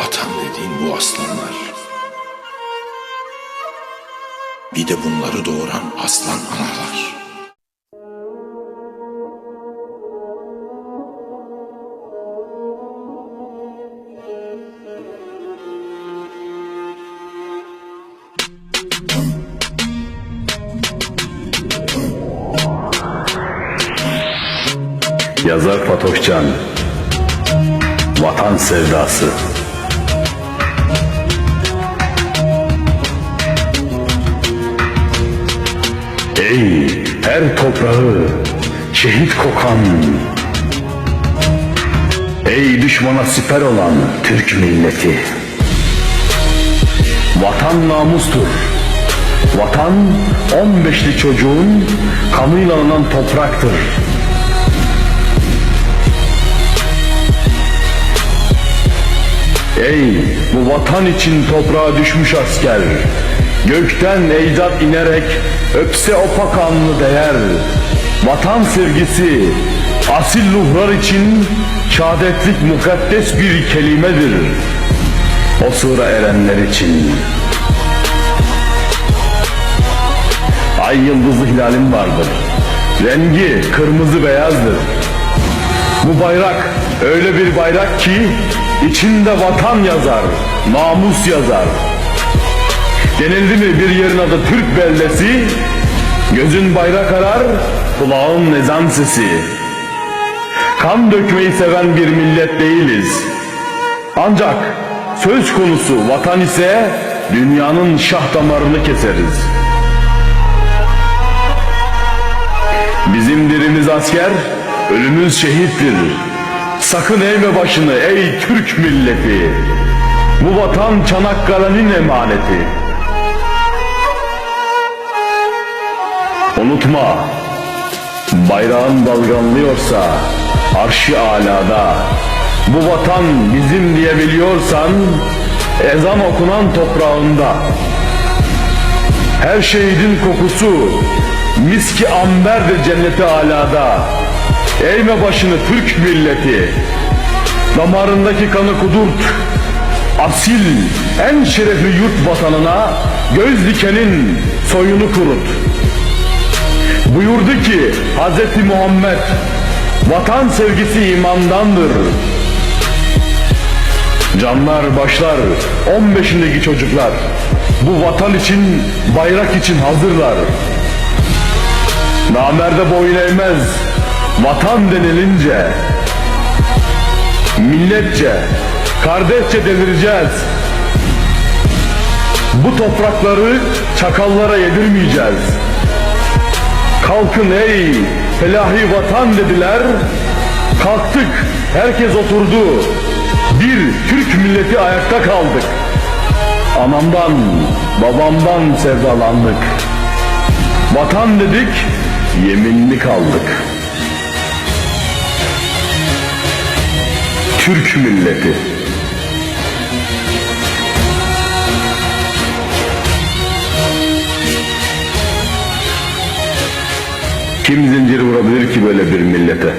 Vatan dediğin bu aslanlar. Bir de bunları doğuran aslan analar. Yazar Fatoşcan Vatan Sevdası Ey her toprağı şehit kokan Ey düşmana siper olan Türk milleti. Vatan namustur. Vatan 15'li çocuğun kanıyla alınan topraktır. Ey bu vatan için toprağa düşmüş asker Gökten ecdat inerek öpse o pakanlı değer. Vatan sevgisi asil ruhlar için Şehadetlik mukaddes bir kelimedir. O sıra erenler için. Ay yıldızlı hilalim vardır. Rengi kırmızı beyazdır. Bu bayrak öyle bir bayrak ki içinde vatan yazar, namus yazar. Denildi mi bir yerin adı Türk beldesi, gözün bayrak arar, kulağın ezan sesi. Kan dökmeyi seven bir millet değiliz. Ancak söz konusu vatan ise dünyanın şah damarını keseriz. Bizim dirimiz asker, ölümüz şehittir. Sakın eğme başını ey Türk milleti. Bu vatan Çanakkale'nin emaneti. Unutma, bayrağın dalgalanıyorsa arşı alada. Bu vatan bizim diyebiliyorsan ezan okunan toprağında. Her şehidin kokusu miski amberdir cenneti alada. Eğme başını Türk milleti. Damarındaki kanı kudurt. Asil en şerefli yurt vatanına göz dikenin soyunu kurut. Buyurdu ki Hz. Muhammed vatan sevgisi imandandır. Canlar başlar 15'indeki çocuklar bu vatan için bayrak için hazırlar. Namerde boyun eğmez vatan denilince milletçe kardeşçe delireceğiz. Bu toprakları çakallara yedirmeyeceğiz. Kalkın ey felahi vatan dediler. Kalktık herkes oturdu. Bir Türk milleti ayakta kaldık. Anamdan babamdan sevdalandık. Vatan dedik yeminli kaldık. Türk milleti. Kim zincir vurabilir ki böyle bir millete?